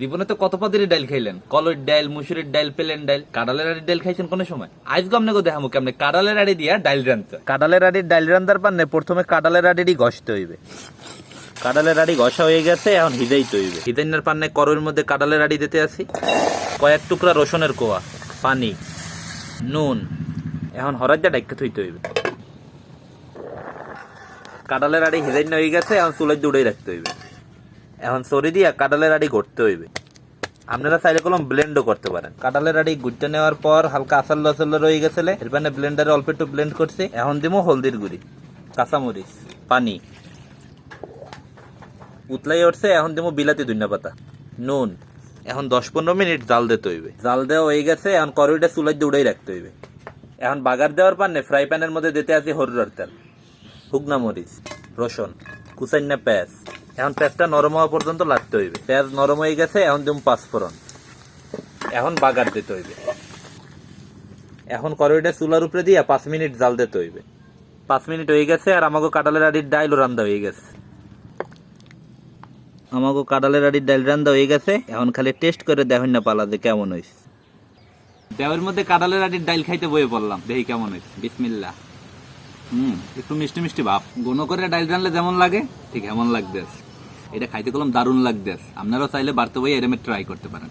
জীবনে তো কত পদের ডাইল খাইলেন? কলর ডাইল মুসুরের ডাইল পেলেন ডাইল কাডালের আড়ি ডাইল খাইছেন কোন সময়? আজ গমনে গো দেখামু কেমনে? কাডালের আড়ি দিয়া ডাইল রানতে কাডালের আড়ির ডাইল রান্দার পান্নে প্রথমে কাডালের আড়িরই ঘষতে হইবে। কাডালের আড়ি ঘষা হয়ে গেছে এখন হিজাইতে হইবে। হিজাইনার পান্নে করোর মধ্যে কাডালের আড়ি দিতে আসি কয়েক টুকরা রসুনের কোয়া পানি নুন এখন হরাজ্জা ডাইকে থইতে হইবে। কাডালের আড়ি হিজাইন হয়ে গেছে এখন চুলের দৌড়েই রাখতে হইবে। এখন সরি দিয়া কাডালের আড়ি গড়তে হইবে। আপনারা চাইলে কলম ব্লেন্ডও করতে পারেন। কাঁঠালের আড়ি গুড়তে নেওয়ার পর হালকা আসাল্লো আসাল্লো রয়ে গেছে এরপরে ব্লেন্ডারে অল্প একটু ব্লেন্ড করছে। এখন দিমো হলদির গুড়ি, কাঁচামরিচ, পানি। উতলাই উঠছে, এখন দিমো বিলাতি দুইনা পাতা, নুন। এখন দশ পনেরো মিনিট জাল দিতে হইবে। জাল দেওয়া হয়ে গেছে, এখন করইটা চুলাই দৌড়াই রাখতে হইবে। এখন বাগার দেওয়ার পান্নে ফ্রাই প্যানের মধ্যে দিতে আছে হরুর তেল, শুকনা মরিচ, রসুন, কুচাইনা পেঁয়াজ। এখন পেঁয়াজটা নরম হওয়া পর্যন্ত লাগতে হইবে। পেঁয়াজ নরম হয়ে গেছে, এখন দিম পাঁচফোড়ন। এখন বাগার দিতে হইবে। এখন করইটা চুলার উপরে দিয়া পাঁচ মিনিট জাল দিতে হইবে। পাঁচ মিনিট হয়ে গেছে আর আমাকে কাঁঠালের আড়ির ডাইল রান্দা হয়ে গেছে। আমাকে কাঁঠালের আড়ির ডাইল রান্দা হয়ে গেছে, এখন খালি টেস্ট করে দেখুন না পালা যে কেমন হয়েছে দেওয়ার মধ্যে কাঁঠালের আড়ির ডাইল খাইতে বয়ে পড়লাম, দেখি কেমন হয়েছে বিসমিল্লা হুম, একটু মিষ্টি মিষ্টি ভাব। গুনো করে ডাইল রানলে যেমন লাগে, ঠিক এমন লাগতেস এটা খাইতে কলম দারুণ লাগতেছে। আপনারাও চাইলে বাড়তে বই এরমে ট্রাই করতে পারেন।